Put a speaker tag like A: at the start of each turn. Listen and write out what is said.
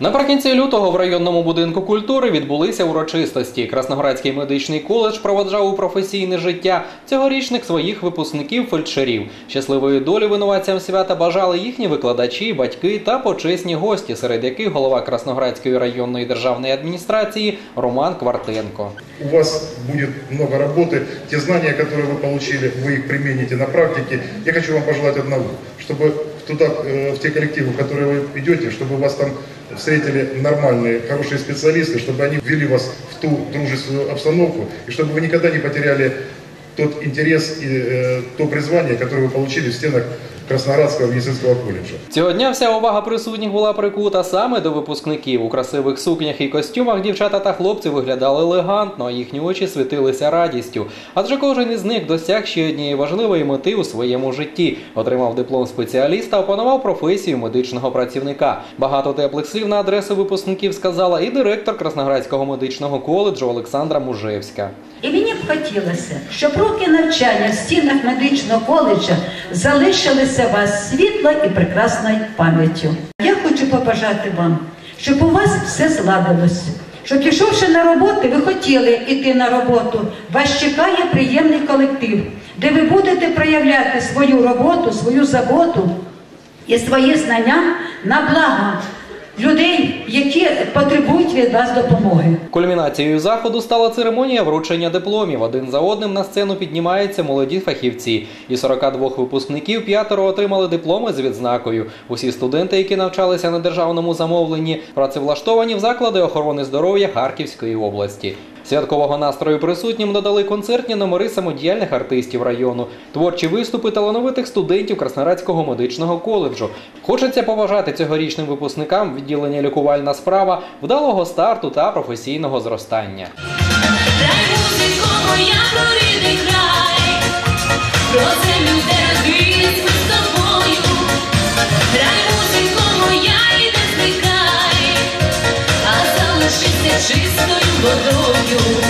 A: Наприкінці лютого в районному будинку культури відбулися урочистості. Красноградський медичний коледж проводжав у професійне життя цьогорічних своїх випускників фельдшерів. Щасливої долі винуватцям свята бажали їхні викладачі, батьки та почесні гості, серед яких голова Красноградської районної державної адміністрації Роман Квартенко.
B: У вас будет много работы. Те знания, которые вы получили, вы их примените на практике. Я хочу вам пожелать одного, чтобы туда, э, в те коллективы, в которые вы идете, чтобы вас там встретили нормальные, хорошие специалисты, чтобы они ввели вас в ту дружественную обстановку, и чтобы вы никогда не потеряли тот интерес и э, то призвание, которое вы получили в стенах Красноградского медицинского колледжа.
A: Цього дня вся увага присутніх була прикута саме до випускників. У красивих сукнях і костюмах дівчата та хлопці виглядали елегантно, а їхні очі світилися радістю. Адже кожен із них досяг ще однієї важливої мети у своєму житті. Отримав диплом спеціаліста, опанував професію медичного працівника. Багато теплих слів на адресу випускників сказала і директор Красноградського медичного коледжу Олександра Мужевська.
C: Хотілося, щоб роки навчання в стінах медичного коледжа залишилися вас світло і прекрасною пам'яттю. Я хочу побажати вам, щоб у вас все зладилося. Щоб пішовши на роботу, ви хотіли йти на роботу. Вас чекає приємний колектив, де ви будете проявляти свою роботу, свою заботу і свої знання на благо людей, які потребують від вас допомоги.
A: Кульмінацією заходу стала церемонія вручення дипломів. Один за одним на сцену піднімаються молоді фахівці. І 42 випускників п'ятеро отримали дипломи з відзнакою. Усі студенти, які навчалися на державному замовленні, працевлаштовані в заклади охорони здоров'я Харківської області. Святкового настрою присутнім надали концертні номери самодіяльних артистів району, творчі виступи талановитих студентів Краснорадського медичного коледжу. Хочеться поважати цьогорічним випускникам відділення лікувальна справа, вдалого старту та професійного зростання. Чисто below you